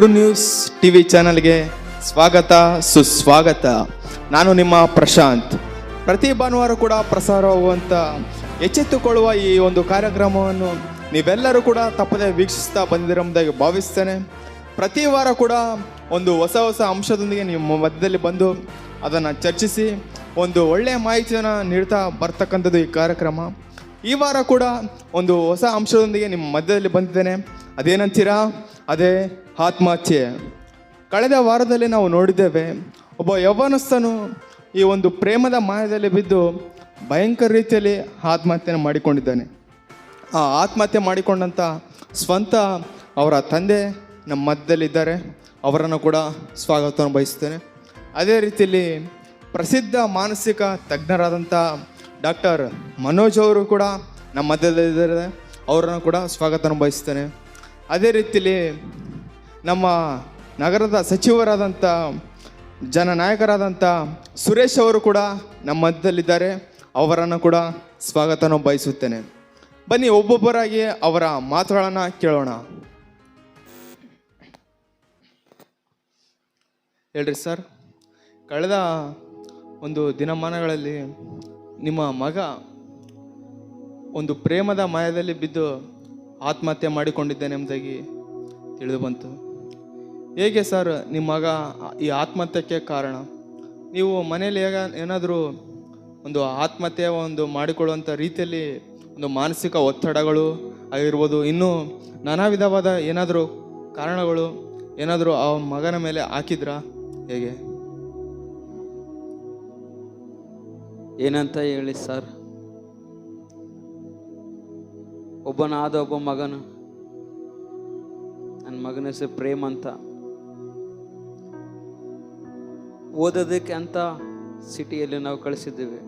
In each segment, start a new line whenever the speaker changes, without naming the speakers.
True news TV ಚಾನಲ್ಗೆ ಸ್ವಾಗತ, ಸುಸ್ವಾಗತ. ನಾನು ನಿಮ್ಮ ಪ್ರಶಾಂತ್. ಪ್ರತಿ ಭಾನುವಾರ ಕೂಡ ಪ್ರಸಾರವಾಗುವಂಥ ಎಚ್ಚೆತ್ತುಕೊಳ್ಳುವ ಈ ಒಂದು ಕಾರ್ಯಕ್ರಮವನ್ನು ನೀವೆಲ್ಲರೂ ಕೂಡ ತಪ್ಪದೆ ವೀಕ್ಷಿಸ್ತಾ ಬಂದಿರೋದಾಗಿ ಭಾವಿಸ್ತೇನೆ. ಪ್ರತಿ ವಾರ ಕೂಡ ಒಂದು ಹೊಸ ಹೊಸ ಅಂಶದೊಂದಿಗೆ ನಿಮ್ಮ ಮಧ್ಯದಲ್ಲಿ ಬಂದು ಅದನ್ನು ಚರ್ಚಿಸಿ ಒಂದು ಒಳ್ಳೆಯ ಮಾಹಿತಿಯನ್ನು ನೀಡ್ತಾ ಬರ್ತಕ್ಕಂಥದ್ದು ಈ ಕಾರ್ಯಕ್ರಮ. ಈ ವಾರ ಕೂಡ ಒಂದು ಹೊಸ ಅಂಶದೊಂದಿಗೆ ನಿಮ್ಮ ಮಧ್ಯದಲ್ಲಿ ಬಂದಿದ್ದೇನೆ. ಅದೇನಂತೀರಾ? ಅದೇ ಆತ್ಮಹತ್ಯೆ. ಕಳೆದ ವಾರದಲ್ಲಿ ನಾವು ನೋಡಿದ್ದೇವೆ, ಒಬ್ಬ ಯೌವನಸ್ಥನು ಈ ಒಂದು ಪ್ರೇಮದ ಮಾಯದಲ್ಲಿ ಬಿದ್ದು ಭಯಂಕರ ರೀತಿಯಲ್ಲಿ ಆತ್ಮಹತ್ಯೆಯನ್ನು ಮಾಡಿಕೊಂಡಿದ್ದಾನೆ. ಆ ಆತ್ಮಹತ್ಯೆ ಮಾಡಿಕೊಂಡಂಥ ಸ್ವಂತ ಅವರ ತಂದೆ ನಮ್ಮ ಮಧ್ಯದಲ್ಲಿದ್ದಾರೆ ಅವರನ್ನು ಕೂಡ ಸ್ವಾಗತವನ್ನು ಬಯಸ್ತೇನೆ ಅದೇ ರೀತಿಯಲ್ಲಿ ಪ್ರಸಿದ್ಧ ಮಾನಸಿಕ ತಜ್ಞರಾದಂಥ ಡಾಕ್ಟರ್ ಮನೋಜ್ ಅವರು ಕೂಡ ನಮ್ಮ ಮಧ್ಯದಲ್ಲಿದ್ದಾರೆ. ಅವರನ್ನು ಕೂಡ ಸ್ವಾಗತವನ್ನು ಬಯಸ್ತೇನೆ ಅದೇ ರೀತಿಯಲ್ಲಿ ನಮ್ಮ ನಗರದ ಸಚಿವರಾದಂಥ ಜನನಾಯಕರಾದಂಥ ಸುರೇಶ್ ಅವರು ಕೂಡ ನಮ್ಮ ಮಧ್ಯದಲ್ಲಿದ್ದಾರೆ. ಅವರನ್ನು ಕೂಡ ಸ್ವಾಗತನ ಬಯಸುತ್ತೇನೆ. ಬನ್ನಿ ಒಬ್ಬೊಬ್ಬರಾಗಿ ಅವರ ಮಾತುಗಳನ್ನು ಕೇಳೋಣ. ಹೇಳ್ರಿ ಸರ್, ಕಳೆದ ಒಂದು ದಿನಮಾನಗಳಲ್ಲಿ ನಿಮ್ಮ ಮಗ ಒಂದು ಪ್ರೇಮದ ಮಾಯದಲ್ಲಿ ಬಿದ್ದು ಆತ್ಮಹತ್ಯೆ ಮಾಡಿಕೊಂಡಿದ್ದೇನೆ ಎಂಬುದಾಗಿ ತಿಳಿದು ಬಂತು. ಹೇಗೆ ಸರ್ ನಿಮ್ಮ ಮಗ ಈ ಆತ್ಮಹತ್ಯೆಗೆ ಕಾರಣ? ನೀವು ಮನೇಲಿ ಹೇಗ ಏನಾದರೂ ಒಂದು ಆತ್ಮಹತ್ಯೆ ಒಂದು ಮಾಡಿಕೊಳ್ಳುವಂಥ ರೀತಿಯಲ್ಲಿ ಒಂದು ಮಾನಸಿಕ ಒತ್ತಡಗಳು ಆಗಿರ್ಬೋದು, ಇನ್ನೂ ನಾನಾ ವಿಧವಾದ ಏನಾದರೂ ಕಾರಣಗಳು ಏನಾದರೂ ಆ ಮಗನ ಮೇಲೆ ಹಾಕಿದ್ರಾ? ಹೇಗೆ?
ಏನಂತ ಹೇಳಿ ಸರ್? ಒಬ್ಬನಾದ ಒಬ್ಬ ಮಗನು. ನನ್ನ ಮಗನ ಹೆಸರು ಪ್ರೇಮ್ ಅಂತ. ಓದೋದಕ್ಕೆ ಅಂತ ಸಿಟಿಯಲ್ಲಿ ನಾವು ಕಳಿಸಿದ್ದೇವೆ.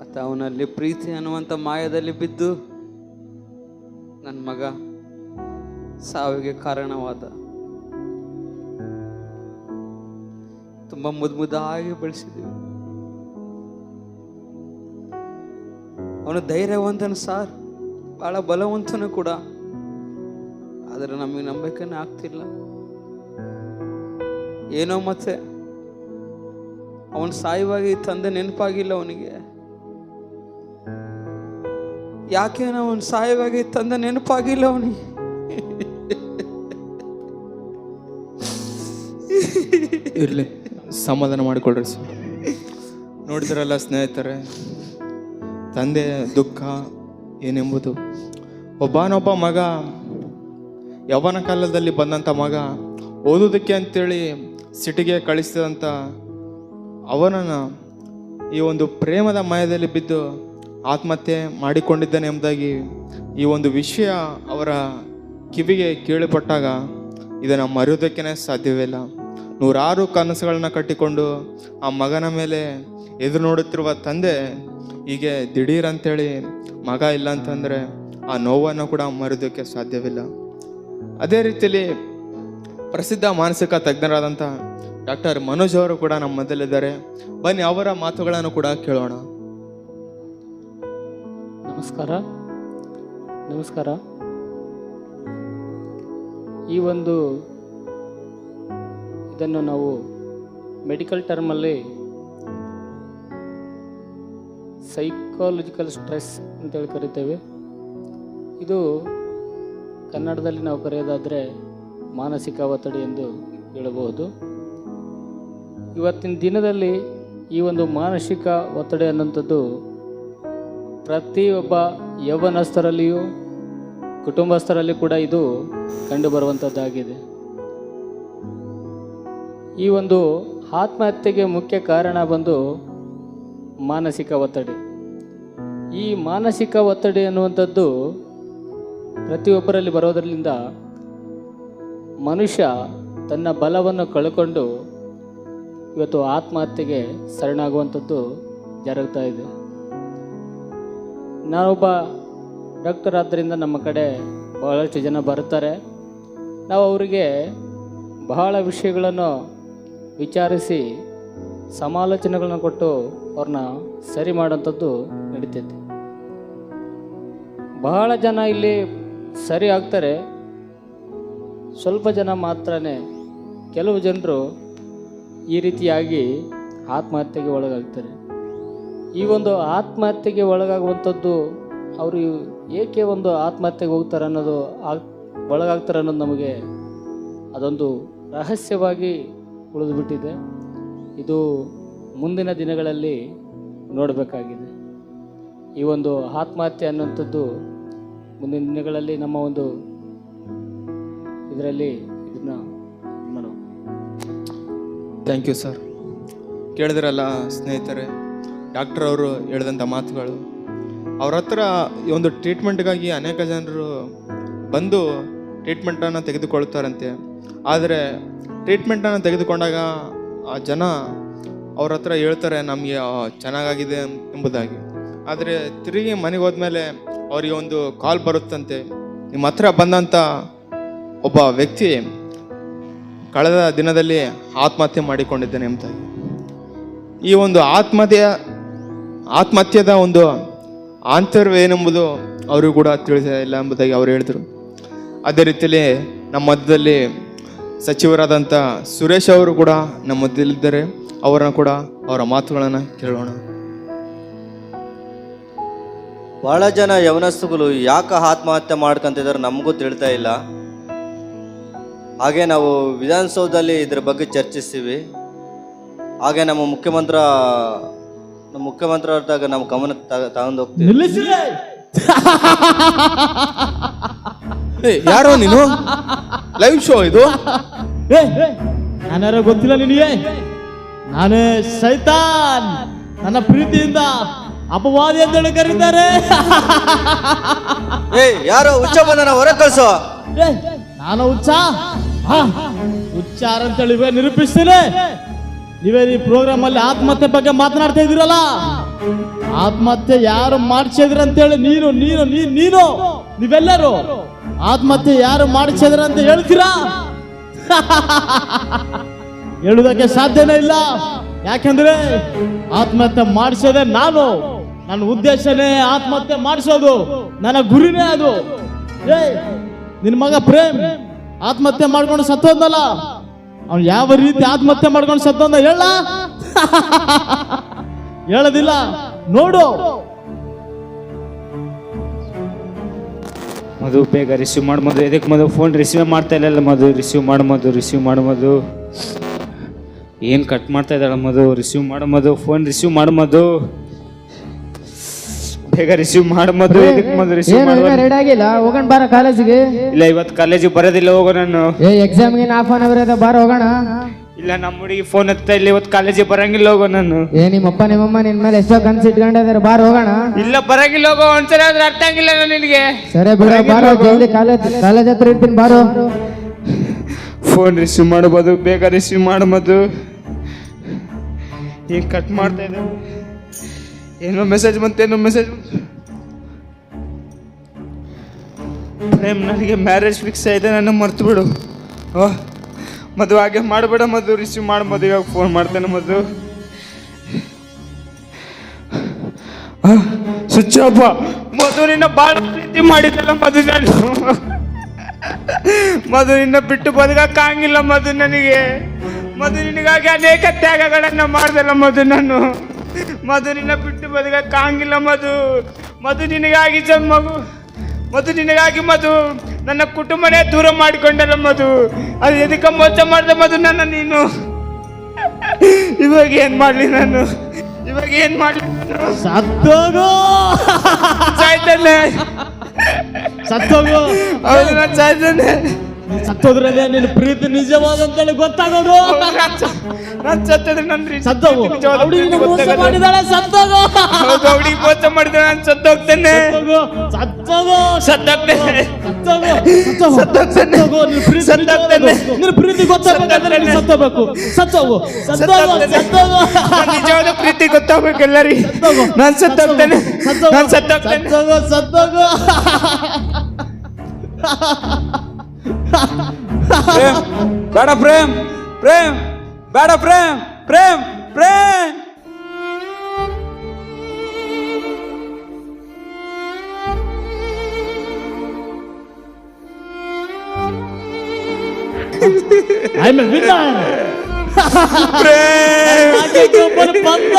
ಅತ್ತ ಅವನಲ್ಲಿ ಪ್ರೀತಿ ಅನ್ನುವಂಥ ಮಾಯದಲ್ಲಿ ಬಿದ್ದು ನನ್ನ ಮಗ ಸಾವಿಗೆ ಕಾರಣವಾದ. ತುಂಬ ಮುದ್ದು ಮುದ್ದಾಗಿ ಬೆಳೆಸಿದ್ದೀವಿ. ಅವನು ಧೈರ್ಯವಂತನು ಸಾರ್. ಭಾಳ ಬಲವಂತನು ಕೂಡ. ಆದರೆ ನಮಗೆ ನಂಬಿಕೆನೇ ಆಗ್ತಿಲ್ಲ. ಏನೋ ಮತ್ತೆ ಅವನು ಸಾಯುವಾಗಿ ತಂದೆ ನೆನಪಾಗಿಲ್ಲ ಅವನಿಗೆ. ಯಾಕೇನೋ ಅವನು ಸಾಯುವಾಗಿ ತಂದೆ ನೆನಪಾಗಿಲ್ಲ ಅವನಿಗೆ.
ಇರಲಿ, ಸಮಾಧಾನ ಮಾಡಿಕೊಳ್ಳ್ರಿ ಸರ್. ನೋಡಿದ್ರಲ್ಲ ಸ್ನೇಹಿತರೆ ತಂದೆ ದುಃಖ ಏನೆಂಬುದು. ಒಬ್ಬನೊಬ್ಬ ಮಗ ಯೌವನ ಕಾಲದಲ್ಲಿ ಬಂದಂಥ ಮಗ ಓದೋದಕ್ಕೆ ಅಂತೇಳಿ ಸಿಟಿಗೆ ಕಳಿಸಿದಂಥ ಅವನನ್ನು ಈ ಒಂದು ಪ್ರೇಮದ ಮಯದಲ್ಲಿ ಬಿದ್ದು ಆತ್ಮಹತ್ಯೆ ಮಾಡಿಕೊಂಡಿದ್ದಾನೆ ಎಂಬುದಾಗಿ ಈ ಒಂದು ವಿಷಯ ಅವರ ಕಿವಿಗೆ ಕೇಳಿಪಟ್ಟಾಗ ಇದನ್ನು ಮರೆಯೋದಕ್ಕೇ ಸಾಧ್ಯವಿಲ್ಲ ನೂರಾರು ಕನಸುಗಳನ್ನ ಕಟ್ಟಿಕೊಂಡು ಆ ಮಗನ ಮೇಲೆ ಎದುರು ನೋಡುತ್ತಿರುವ ತಂದೆ ಹೀಗೆ ದಿಢೀರ್ ಅಂತೇಳಿ ಮಗ ಇಲ್ಲ ಅಂತಂದರೆ ಆ ನೋವನ್ನು ಕೂಡ ಮರೆಯೋದಕ್ಕೆ ಸಾಧ್ಯವಿಲ್ಲ. ಅದೇ ರೀತಿಯಲ್ಲಿ ಪ್ರಸಿದ್ಧ ಮಾನಸಿಕ ತಜ್ಞರಾದಂಥ ಡಾಕ್ಟರ್ ಮನೋಜ್ ಅವರು ಕೂಡ ನಮ್ಮ ಮೊದಲಿದ್ದಾರೆ. ಬನ್ನಿ ಅವರ ಮಾತುಗಳನ್ನು ಕೂಡ ಕೇಳೋಣ.
ನಮಸ್ಕಾರ. ನಮಸ್ಕಾರ. ಈ ಒಂದು ಇದನ್ನು ನಾವು ಮೆಡಿಕಲ್ ಟರ್ಮಲ್ಲಿ ಸೈಕಾಲಜಿಕಲ್ ಸ್ಟ್ರೆಸ್ ಅಂತೇಳಿ ಕರಿತೇವೆ. ಇದು ಕನ್ನಡದಲ್ಲಿ ನಾವು ಕರೆಯೋದಾದರೆ ಮಾನಸಿಕ ಒತ್ತಡ ಎಂದು ಹೇಳಬಹುದು. ಇವತ್ತಿನ ದಿನದಲ್ಲಿ ಈ ಒಂದು ಮಾನಸಿಕ ಒತ್ತಡ ಅನ್ನುವಂಥದ್ದು ಪ್ರತಿಯೊಬ್ಬ ಯೌವನಸ್ಥರಲ್ಲಿಯೂ, ಕುಟುಂಬಸ್ಥರಲ್ಲಿ ಕೂಡ ಇದು ಕಂಡುಬರುವಂಥದ್ದಾಗಿದೆ. ಈ ಒಂದು ಆತ್ಮಹತ್ಯೆಗೆ ಮುಖ್ಯ ಕಾರಣ ಬಂದು ಮಾನಸಿಕ ಒತ್ತಡ. ಈ ಮಾನಸಿಕ ಒತ್ತಡ ಅನ್ನುವಂಥದ್ದು ಪ್ರತಿಯೊಬ್ಬರಲ್ಲಿ ಬರೋದರಿಂದ ಮನುಷ್ಯ ತನ್ನ ಬಲವನ್ನು ಕಳ್ಕೊಂಡು ಇವತ್ತು ಆತ್ಮಹತ್ಯೆಗೆ ಶರಣಾಗುವಂಥದ್ದು ಜರುಗ್ತಾ ಇದೆ. ನಾನೊಬ್ಬ ಡಾಕ್ಟರ್ ಆದ್ದರಿಂದ ನಮ್ಮ ಕಡೆ ಬಹಳಷ್ಟು ಜನ ಬರ್ತಾರೆ ನಾವು ಅವರಿಗೆ ಬಹಳ ವಿಷಯಗಳನ್ನು ವಿಚಾರಿಸಿ ಸಮಾಲೋಚನೆಗಳನ್ನ ಕೊಟ್ಟು ಅವ್ರನ್ನ ಸರಿ ಮಾಡೋಂಥದ್ದು ನಡೀತೈತೆ. ಬಹಳ ಜನ ಇಲ್ಲಿ ಸರಿ ಆಗ್ತಾರೆ. ಸ್ವಲ್ಪ ಜನ ಮಾತ್ರನೇ ಕೆಲವು ಜನರು ಈ ರೀತಿಯಾಗಿ ಆತ್ಮಹತ್ಯೆಗೆ ಒಳಗಾಗ್ತಾರೆ. ಈ ಒಂದು ಆತ್ಮಹತ್ಯೆಗೆ ಒಳಗಾಗುವಂಥದ್ದು ಅವರು ಏಕೆ ಒಂದು ಆತ್ಮಹತ್ಯೆಗೆ ಹೋಗ್ತಾರೆ ಅನ್ನೋದು ಆಗ್, ಒಳಗಾಗ್ತಾರೆ ಅನ್ನೋದು ನಮಗೆ ಅದೊಂದು ರಹಸ್ಯವಾಗಿ ಉಳಿದುಬಿಟ್ಟಿದೆ. ಇದು ಮುಂದಿನ ದಿನಗಳಲ್ಲಿ ನೋಡಬೇಕಾಗಿದೆ. ಈ ಒಂದು ಆತ್ಮಹತ್ಯೆ ಅನ್ನುವಂಥದ್ದು ಮುಂದಿನ ದಿನಗಳಲ್ಲಿ ನಮ್ಮ ಒಂದು ಇದರಲ್ಲಿ ಇದನ್ನ ಮಾಡೋ
ಥ್ಯಾಂಕ್ ಯು ಸರ್ ಕೇಳಿದ್ರಲ್ಲ ಸ್ನೇಹಿತರೆ ಡಾಕ್ಟರ್ ಅವರು ಹೇಳಿದಂಥ ಮಾತುಗಳು, ಅವ್ರ ಹತ್ರ ಈ ಒಂದು ಟ್ರೀಟ್ಮೆಂಟ್ಗಾಗಿ ಅನೇಕ ಜನರು ಬಂದು ಟ್ರೀಟ್ಮೆಂಟನ್ನು ತೆಗೆದುಕೊಳ್ತಾರಂತೆ. ಆದರೆ ಟ್ರೀಟ್ಮೆಂಟನ್ನು ತೆಗೆದುಕೊಂಡಾಗ ಆ ಜನ ಅವ್ರ ಹತ್ರ ಹೇಳ್ತಾರೆ, ನಮಗೆ ಚೆನ್ನಾಗಾಗಿದೆ ಎಂಬುದಾಗಿ. ಆದರೆ ತಿರುಗಿ ಮನೆಗೆ ಹೋದ್ಮೇಲೆ ಅವರಿಗೆ ಒಂದು ಕಾಲ್ ಬರುತ್ತಂತೆ, ನಿಮ್ಮ ಹತ್ರ ಬಂದಂಥ ಒಬ್ಬ ವ್ಯಕ್ತಿ ಕಳೆದ ದಿನದಲ್ಲಿ ಆತ್ಮಹತ್ಯೆ ಮಾಡಿಕೊಂಡಿದ್ದೇನೆ ಎಂಬುದಾಗಿ. ಈ ಒಂದು ಆತ್ಮಹತ್ಯೆಯ, ಆತ್ಮಹತ್ಯದ ಒಂದು ಆಂತರ್ಯವೇನೆಂಬುದು ಅವರಿಗೂ ಕೂಡ ತಿಳಿಸಿಲ್ಲ ಇಲ್ಲ ಎಂಬುದಾಗಿ ಅವರು ಹೇಳಿದರು ಅದೇ ರೀತಿಯಲ್ಲಿ ನಮ್ಮ ಮಧ್ಯದಲ್ಲಿ ಸಚಿವರಾದಂಥ ಸುರೇಶ್ ಅವರು ಕೂಡ ನಮ್ಮ ಮಧ್ಯದಲ್ಲಿದ್ದಾರೆ. ಅವರನ್ನು ಕೂಡ ಅವರ ಮಾತುಗಳನ್ನು ಕೇಳೋಣ.
ಬಹಳ ಜನ ಯವನಸ್ತುಗಳು ಯಾಕೆ ಆತ್ಮಹತ್ಯೆ ಮಾಡ್ಕೊಂತಿದ್ದಾರೆ ನಮಗೂ ತಿಳಿತಾ ಇಲ್ಲ. ಹಾಗೆ ನಾವು ವಿಧಾನಸೌಧದಲ್ಲಿ ಇದ್ರ ಬಗ್ಗೆ ಚರ್ಚಿಸ್ತೀವಿ. ಹಾಗೆ ನಮ್ಮ ಮುಖ್ಯಮಂತ್ರ ನಮ್ಮ ಮುಖ್ಯಮಂತ್ರಿ ಅವ್ರದಾಗ ನಮ್ಮ ಗಮನ ತಗೊಂಡು ಹೋಗ್ತೀವಿ.
ಯಾರೋ ನೀನು? ಲೈವ್ ಶೋ ಇದು?
ನಾನ್ಯಾರೋ ಗೊತ್ತಿಲ್ಲ ನಿನಗೆ? ನಾನೇ ಸೈತಾನ್ ನನ್ನ ಪ್ರೀತಿಯಿಂದ ಅಪವಾದಿ ಅಂತ ಹೇಳಿ ಕರೀತಾರೆ.
ಏ ಯಾರೋ ಹುಚ್ಚ ಬಂದನ ಹೊರ ಕಳ್ಸೋ.
ಏ, ನಾನು ಹುಚ್ಚ? ಹಾ, ಹುಚ್ಚಾರ ಅಂತೇಳಿ ಇವೇ ನಿರೂಪಿಸ್ತೀನಿ. ನೀವೇ ಈ ಪ್ರೋಗ್ರಾಮ್ ಅಲ್ಲಿ ಆತ್ಮಹತ್ಯೆ ಬಗ್ಗೆ ಮಾತನಾಡ್ತಾ ಇದ್ದೀರಲ್ಲ? ಆತ್ಮಹತ್ಯೆ ಯಾರು ಮಾಡಿಸಿದ್ರ ಅಂತೇಳಿ ನೀನು ನೀನು ನೀನು ನೀನು, ನೀವೆಲ್ಲರು ಆತ್ಮಹತ್ಯೆ ಯಾರು ಮಾಡಿಸಿದ್ರ ಅಂತ ಹೇಳ್ತೀರಾ? ಹೇಳುವುದಕ್ಕೆ ಸಾಧ್ಯನೇ ಇಲ್ಲ. ಯಾಕಂದ್ರೆ ಆತ್ಮಹತ್ಯೆ ಮಾಡಿಸೋದೆ ನಾನು. ನನ್ನ ಉದ್ದೇಶನೇ ಆತ್ಮಹತ್ಯೆ ಮಾಡಿಸೋದು. ನನ್ನ ಗುರಿನೇ ಅದು. ಏ, ನಿನ್ ಮಗ ಪ್ರೇಮ್, ಆತ್ಮಹತ್ಯೆ ಮಾಡ್ಕೊಂಡು ಸತ್ತೋದ್ನಲ್ಲ? ಅವ್ನು ಯಾವ ರೀತಿ ಆತ್ಮಹತ್ಯೆ ಮಾಡ್ಕೊಂಡು ಸತ್ತೋದ ಹೇಳ? ಹೇಳೋದಿಲ್ಲ. ನೋಡು.
ಮಧು ಬೇಗ ರಿಸೀವ್ ಮಾಡ್ಬೋದು ಮಧು. ಎದಕ್ಕೆ ಮಧು? ಫೋನ್ ರಿಸೀವ್ ಮಾಡ್ತಾ ಇಲ್ಲ ಮಧು. ರಿಸೀವ್ ಮಾಡು ಮಧು ರಿಸೀವ್ ಮಾಡು ಮಧು. ಏನು ಕಟ್ ಮಾಡ್ತಾ ಇದ್ದಾಳೆ ಮಧು? ರಿಸೀವ್ ಮಾಡು ಮಧು. ಫೋನ್ ರಿಸೀವ್ ಮಾಡು ಮಧು. ಬೇಗ ರಿಸೀವ್ ಮಾಡು ಮಧು. ಎದಕ್ಕೆ ಮಧು ರಿಸೀವ್
ಏನು ರೆಡಿ ಆಗಿಲ್ಲ? ಹೋಗೋಣ ಬಾರ ಕಾಲೇಜಿಗೆ
ಇಲ್ಲ ಇವತ್ತು ಕಾಲೇಜಿಗೆ ಬರೋದಿಲ್ಲ ಹೋಗೋ ನಾನು.
ಏ ಎಕ್ಸಾಮ್ಗೆ ಹಾಫ್ ಅನ್ ಅವರ್ ಅದ ಬಾರ ಹೋಗೋಣ.
ಇಲ್ಲ ನಮ್ಮ ಹುಡುಗಿ ಫೋನ್ ಹತ್ತಾ ಇಲ್ಲ ಇವತ್ತು ಕಾಲೇಜಿಗೆ ಬರಂಗಿಲ್ಲ ಹೋಗೋ ನಾನು.
ಏ ನಿಮ್ಮಪ್ಪ ನಿಮ್ಮಮ್ಮ ನಿನ್ ಮೇಲೆ ಎಷ್ಟೋ ಕನ್ಸು ಇಟ್ಕೊಂಡಿದಾರೆ ಬಾರ್ ಹೋಗೋಣ.
ಇಲ್ಲ ಬರಂಗಿಲ್ಲ ಹೋಗೋ ಒಂದ್ಸಲ ಆದ್ರೆ ಅರ್ಥ ಆಗಿಲ್ಲ ನಿನಗೆ.
ಸರಿ ಬಿಡ ಬಾರೋ ಜಲ್ದಿ ಕಾಲೇಜ್ ಕಾಲೇಜ್ ಹತ್ರ ಇರ್ತೀನಿ ಬಾರೋ
ಫೋನ್ ರಿಸೀವ್ ಮಾಡ್ಬೋದು ಬೇಗ ರಿಸೀವ್ ಮಾಡ್ಬೋದು ಈಗ ಕಟ್ ಮಾಡ್ತಾ ಇದ್ದೆ? ಏನೋ ಮೆಸೇಜ್ ಬಂತು ಏನೋ ಮೆಸೇಜ್ ಬಂತು. ಪ್ರೇಮ್ ನನಗೆ ಮ್ಯಾರೇಜ್ ಫಿಕ್ಸ್ ಆಗಿದೆ ನಾನು ಮರ್ತು ಬಿಡು. ಓ. ಮಧು ಹಾಗೆ ಮಾಡಬೇಡ ಮದು ರಿಸೀವ್ ಮಾಡಿ ಮದುವೆ ಫೋನ್ ಮಾಡ್ತೇನೆ ಮದು ಆಫ್ ಮಧು ನಿನ್ನ ಭಾಳ ಪ್ರೀತಿ ಮಾಡಿದ್ದಲ್ಲ ಮಧು ನಾನು ನಿನ್ನ ಬಿಟ್ಟು ಬದುಕಕ್ಕಾಗಿಲ್ಲ ಮಧು ನನಗೆ. ಮಧು ನಿನಗಾಗಿ ಅನೇಕ ತ್ಯಾಗಗಳನ್ನ ಮಾಡ್ದಲ್ಲ ಮದು ನಾನು. ಮಧು ನಿನ್ನ ಬಿಟ್ಟು ಬದುಕಕ್ಕಾಗಿಲ್ಲ ಮಧು. ಮಧು ನಿನಗಾಗಿ ಜನ್ ಮಗು ಮಧು ನಿನಗಾಗಿ ಮಧು ನನ್ನ ಕುಟುಂಬನೇ ದೂರ ಮಾಡಿಕೊಂಡಲ್ಲ ಮಧು. ಅದು ಎದಕ್ಕೆ ಮೋಸ ಮಾಡಿದೆ ಮಧು ನನ್ನ ನೀನು? ಇವಾಗ ಏನ್ ಮಾಡ್ಲಿ ನಾನು? ಇವಾಗ ಏನ್ ಮಾಡ್ಲಿ ನಾನು?
ಸತ್ತೋಗು.
ಸಾಯ್ತಾನೆ
ಸತ್ತೋಗು.
ಹೌದು ನಾನು ಸಾಯ್ತಾನೆ.
ಸತ್ತೋದ್ರಲ್ಲೇ ನಿನ್ನ ಪ್ರೀತಿ ನಿಜವಾದಂತೇಳಿ ಗೊತ್ತಾಗೋದು.
ನಾನು ಸತ್ತದ್ರೆ ನನ್ರಿ
ಸತ್ತೋಗು. ಅವಳಿಗೆ ಮೋಸ ಮಾಡಿದಾಳೆ ಸತ್ತೋಗು.
ಅವಳಿಗೆ ಮೋಸ ಮಾಡಿದ್ರೆ ನಾನು ಸತ್ತೋಗ್ತೇನೆ.
ಸತ್ತೋಗು ಸತ್ತೋಗು.
ಸತ್ತೋಗ್ತೇನೆ.
ಸತ್ತೋಗು
ಸತ್ತೋಗ್ತೇನೆ.
ನಿನ್ನ ಪ್ರೀತಿ ಗೊತ್ತಾಗಬೇಕಂದ್ರೆ ನೀನು ಸತ್ತೋಗ್ಬೇಕು. ಸತ್ತೋಗು. ಸತ್ತೋಗು. ಸತ್ತೋಗು.
ನಿಜವಾದ ಪ್ರೀತಿ ಗೊತ್ತಾಗ್ಬೇಕು ಎಲ್ಲರಿ ನಾನು ಸತ್ತೋಗ್ತೇನೆ.
ಸತ್ತೋಗು.
ನಾನು ಸತ್ತೋಗ್ತೇನೆ.
ಸತ್ತೋಗು ಸತ್ತೋಗು.
ಪ್ರೇಮ್ ಬೇಡ ಪ್ರೇಮ್ ಪ್ರೇಮ್ ಬೇಡ Prem Prem Prem
I am winner ಬಂದ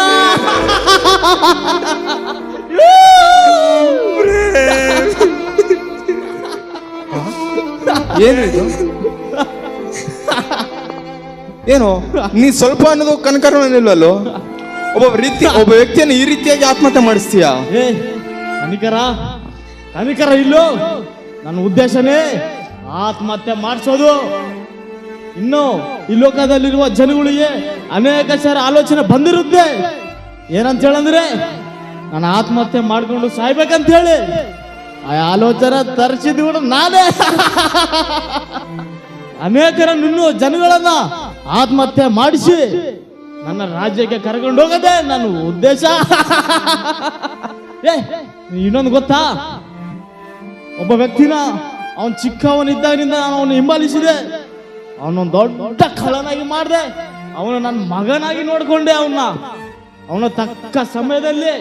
ಏನು ಇದು? ಏನು? ನೀ ಸ್ವಲ್ಪ ಅನ್ನೋದು ಕನಕರನಿಲ್ವಲ್ಲೋ ಒಬ್ಬ ರೀತಿ ಒಬ್ಬ ವ್ಯಕ್ತಿಯನ್ನು ಈ ರೀತಿಯಾಗಿ ಆತ್ಮಹತ್ಯೆ ಮಾಡಿಸ್ತೀಯಾ?
ಏ, ಕನಿಕರ ಕನಿಕರ ಇಲ್ಲೋ? ನನ್ನ ಉದ್ದೇಶನೇ ಆತ್ಮಹತ್ಯೆ ಮಾಡಿಸೋದು. ಇನ್ನು ಈ ಲೋಕದಲ್ಲಿರುವ ಜನಗಳಿಗೆ ಅನೇಕ ಸಾರಿ ಆಲೋಚನೆ ಬಂದಿರುತ್ತೆ. ಏನಂತ ಹೇಳಂದ್ರೆ, ನಾನು ಆತ್ಮಹತ್ಯೆ ಮಾಡ್ಕೊಂಡು ಸಾಯ್ಬೇಕಂತ ಹೇಳಿ. ಆ ಆಲೋಚನೆ ತರಿಸಿದ್ ಕೂಡ ನಾನೇ. ಅನೇಕರ ನಿನ್ನ ಜನಗಳನ್ನ ಆತ್ಮಹತ್ಯೆ ಮಾಡಿಸಿ ನನ್ನ ರಾಜ್ಯಕ್ಕೆ ಕರ್ಕೊಂಡು ಹೋಗದೆ ನನ್ನ ಉದ್ದೇಶ. ಏ ಇನ್ನೊಂದು ಗೊತ್ತಾ? ಒಬ್ಬ ವ್ಯಕ್ತಿನ ಅವನ್ ಚಿಕ್ಕವನಿದ್ದಾಗಿನಿಂದ ನಾನು ಅವನು ಹಿಂಬಾಲಿಸಿದೆ. ಅವನೊಂದು ದೊಡ್ಡ ಖಳನಾಗಿ ಮಾಡಿದೆ. ಅವನು ನನ್ನ ಮಗನಾಗಿ ನೋಡ್ಕೊಂಡೆ ಅವನ್ನ. ಅವನ ತಕ್ಕ ಸಮಯದಲ್ಲಿ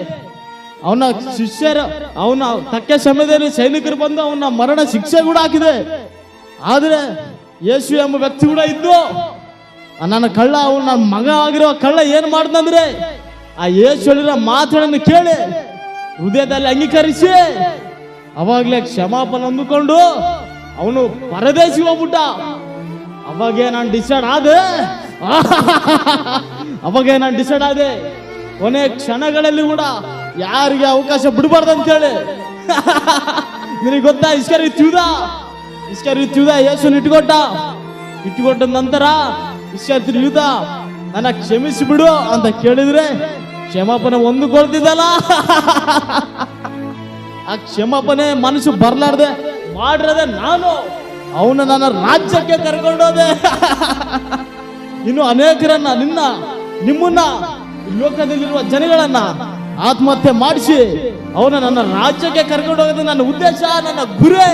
ಅವನ ಶಿಷ್ಯರ, ಅವನ ತಕ್ಕ ಸಮಯದಲ್ಲಿ ಸೈನಿಕರು ಬಂದು ಅವನ ಮರಣ ಶಿಕ್ಷೆ ಕೂಡ ಹಾಕಿದೆ ಆದ್ರೆ ಯೇಸು ಎಂಬ ವ್ಯಕ್ತಿ ಕೂಡ ಇದ್ದು ನನ್ನ ಕಳ್ಳ, ಅವನು ಮಗ ಆಗಿರೋ ಕಳ್ಳ ಏನ್ ಮಾಡ್ದಂದ್ರೆ ಆ ಯೇಸು ಹೇಳಿರೋ ಮಾತುಗಳನ್ನು ಕೇಳಿ, ಹೃದಯದಲ್ಲಿ ಅಂಗೀಕರಿಸಿ, ಅವಾಗ್ಲೇ ಕ್ಷಮಾಪನ ಅಂದುಕೊಂಡು ಅವನು ಪರದೇಶಿ ಹೋಗ್ಬಿಟ್ಟ. ಅವಾಗೇ ನಾನು ಡಿಸೈಡ್ ಆದೆ. ಅವಾಗೇ ನಾನು ಡಿಸೈಡ್ ಆದೆ. ಕೊನೆ ಕ್ಷಣಗಳಲ್ಲಿ ಕೂಡ ಯಾರಿಗೆ ಅವಕಾಶ ಬಿಡಬಾರ್ದು ಅಂತೇಳಿ ನಿನಗೆ ಗೊತ್ತಾ ಇಸ್ಕರಿ ತ್ಯೂದ ಇಸ್ಕರಿ ತ್ಯೂದ ಯೇಸು ಇಟ್ಕೊಟ್ಟ. ಇಟ್ಕೊಟ್ಟ ನಂತರ ಇಸ್ಕರಿ ಯೂದ, ನನ್ನ ಕ್ಷಮಿಸಿ ಬಿಡು ಅಂತ ಕೇಳಿದ್ರೆ ಕ್ಷಮಾಪಣೆ ಕೊಡ್ತಿದ್ದಲ್ಲ ಆ ಕ್ಷಮಾಪಣೆ ಮನಸ್ಸು ಬರ್ಲಾರ್ದೆ ಮಾಡಿರದೆ ನಾನು. ಅವನು ನನ್ನ ರಾಜ್ಯಕ್ಕೆ ಕರ್ಕೊಂಡೋದೆ ಇನ್ನು ಅನೇಕರನ್ನ ನಿನ್ನ, ನಿಮ್ಮನ್ನ ಲೋಕದಲ್ಲಿರುವ ಜನಗಳನ್ನ ಆತ್ಮಹತ್ಯೆ ಮಾಡಿಸಿ, ಅವನ ನನ್ನ ರಾಜ್ಯಕ್ಕೆ ಕರ್ಕೊಂಡು ಹೋಗೋದು ನನ್ನ ಉದ್ದೇಶ, ನನ್ನ ಗುರಿ.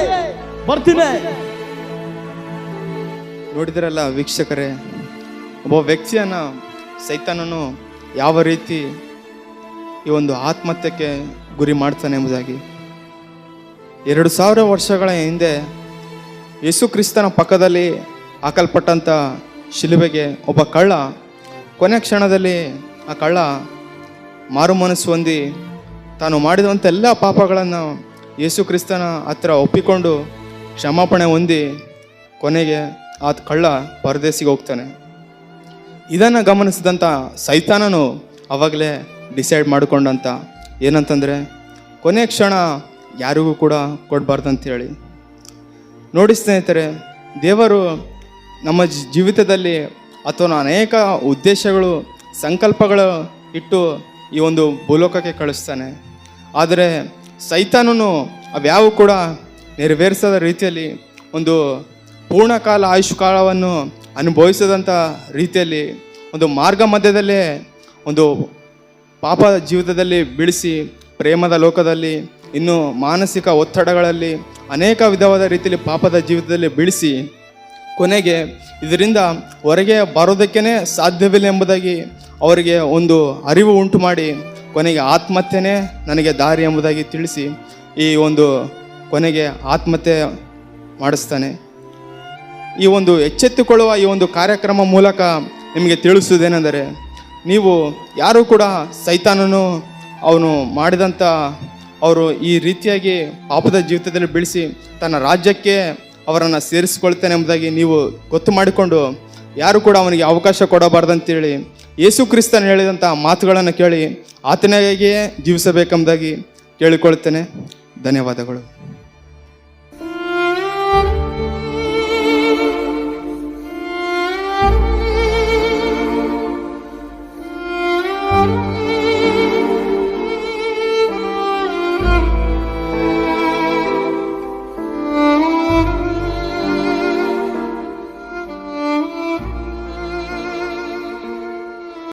ಬರ್ತೀನಿ.
ನೋಡಿದ್ರಲ್ಲ ವೀಕ್ಷಕರೇ, ಒಬ್ಬ ವ್ಯಕ್ತಿಯನ್ನ ಸೈತಾನನು ಯಾವ ರೀತಿ ಈ ಒಂದು ಆತ್ಮಹತ್ಯೆಗೆ ಗುರಿ ಮಾಡ್ತಾನೆ ಎಂಬುದಾಗಿ. ಎರಡು ಸಾವಿರ ವರ್ಷಗಳ ಹಿಂದೆ ಯೇಸು ಕ್ರಿಸ್ತನ ಪಕ್ಕದಲ್ಲಿ ಹಾಕಲ್ಪಟ್ಟಂಥ ಶಿಲುಬೆಗೆ ಒಬ್ಬ ಕಳ್ಳ, ಕೊನೆ ಕ್ಷಣದಲ್ಲಿ ಆ ಕಳ್ಳ ಮಾರು ಮನಸ್ಸು ಹೊಂದಿ ತಾನು ಮಾಡಿದಂಥ ಎಲ್ಲ ಪಾಪಗಳನ್ನು ಯೇಸು ಕ್ರಿಸ್ತನ ಹತ್ರ ಒಪ್ಪಿಕೊಂಡು ಕ್ಷಮಾಪಣೆ ಹೊಂದಿ ಕೊನೆಗೆ ಆ ಕಳ್ಳ ಪರದೇಶಿಗೆ ಹೋಗ್ತಾನೆ. ಇದನ್ನು ಗಮನಿಸಿದಂಥ ಸೈತಾನನು ಅವಾಗಲೇ ಡಿಸೈಡ್ ಮಾಡಿಕೊಂಡಂತ ಏನಂತಂದರೆ, ಕೊನೆ ಕ್ಷಣ ಯಾರಿಗೂ ಕೂಡ ಕೊಡಬಾರ್ದಂತೇಳಿ ನೋಡಿ ಸ್ನೇಹಿತರೆ, ದೇವರು ನಮ್ಮ ಜೀವಿತದಲ್ಲಿ ಅಥವಾ ಅನೇಕ ಉದ್ದೇಶಗಳು, ಸಂಕಲ್ಪಗಳು ಇಟ್ಟು ಈ ಒಂದು ಭೂಲೋಕಕ್ಕೆ ಕಳಿಸ್ತಾನೆ. ಆದರೆ ಸೈತಾನನು ಅವ್ಯಾವು ಕೂಡ ನೆರವೇರಿಸದ ರೀತಿಯಲ್ಲಿ ಒಂದು ಪೂರ್ಣಕಾಲ ಆಯುಷ್ ಕಾಲವನ್ನು ಅನುಭವಿಸದಂಥ ರೀತಿಯಲ್ಲಿ ಒಂದು ಮಾರ್ಗ ಮಧ್ಯದಲ್ಲೇ ಒಂದು ಪಾಪ ಜೀವಿತದಲ್ಲಿ ಬೀಳಿಸಿ ಪ್ರೇಮದ ಲೋಕದಲ್ಲಿ ಇನ್ನು ಮಾನಸಿಕ ಒತ್ತಡಗಳಲ್ಲಿ ಅನೇಕ ವಿಧವಾದ ರೀತಿಯಲ್ಲಿ ಪಾಪದ ಜೀವಿತದಲ್ಲಿ ಬೆಳೆಸಿ ಕೊನೆಗೆ ಇದರಿಂದ ಹೊರಗೆ ಬರೋದಕ್ಕೇ ಸಾಧ್ಯವಿಲ್ಲ ಎಂಬುದಾಗಿ ಅವರಿಗೆ ಒಂದು ಅರಿವು ಉಂಟು ಮಾಡಿ ಕೊನೆಗೆ ಆತ್ಮಹತ್ಯೆನೇ ನನಗೆ ದಾರಿ ಎಂಬುದಾಗಿ ತಿಳಿಸಿ ಈ ಒಂದು ಕೊನೆಗೆ ಆತ್ಮಹತ್ಯೆ ಮಾಡಿಸ್ತಾನೆ. ಈ ಒಂದು ಎಚ್ಚೆತ್ತುಕೊಳ್ಳುವ ಈ ಒಂದು ಕಾರ್ಯಕ್ರಮ ಮೂಲಕ ನಿಮಗೆ ತಿಳಿಸುವುದೇನೆಂದರೆ ನೀವು ಯಾರೂ ಕೂಡ ಸೈತಾನನು ಅವನು ಮಾಡಿದಂಥ ಅವರು ಈ ರೀತಿಯಾಗಿ ಪಾಪದ ಜೀವಿತದಲ್ಲಿ ಬೆಳೆಸಿ ತನ್ನ ರಾಜ್ಯಕ್ಕೆ ಅವರನ್ನು ಸೇರಿಸ್ಕೊಳ್ತೇನೆ ಎಂಬುದಾಗಿ ನೀವು ಗೊತ್ತು ಮಾಡಿಕೊಂಡು ಯಾರು ಕೂಡ ಅವನಿಗೆ ಅವಕಾಶ ಕೊಡಬಾರ್ದಂತೇಳಿ ಯೇಸು ಕ್ರಿಸ್ತನ್ ಹೇಳಿದಂಥ ಮಾತುಗಳನ್ನು ಕೇಳಿ ಆತನಾಗಿಯೇ ಜೀವಿಸಬೇಕೆಂಬುದಾಗಿ ಕೇಳಿಕೊಳ್ತೇನೆ. ಧನ್ಯವಾದಗಳು.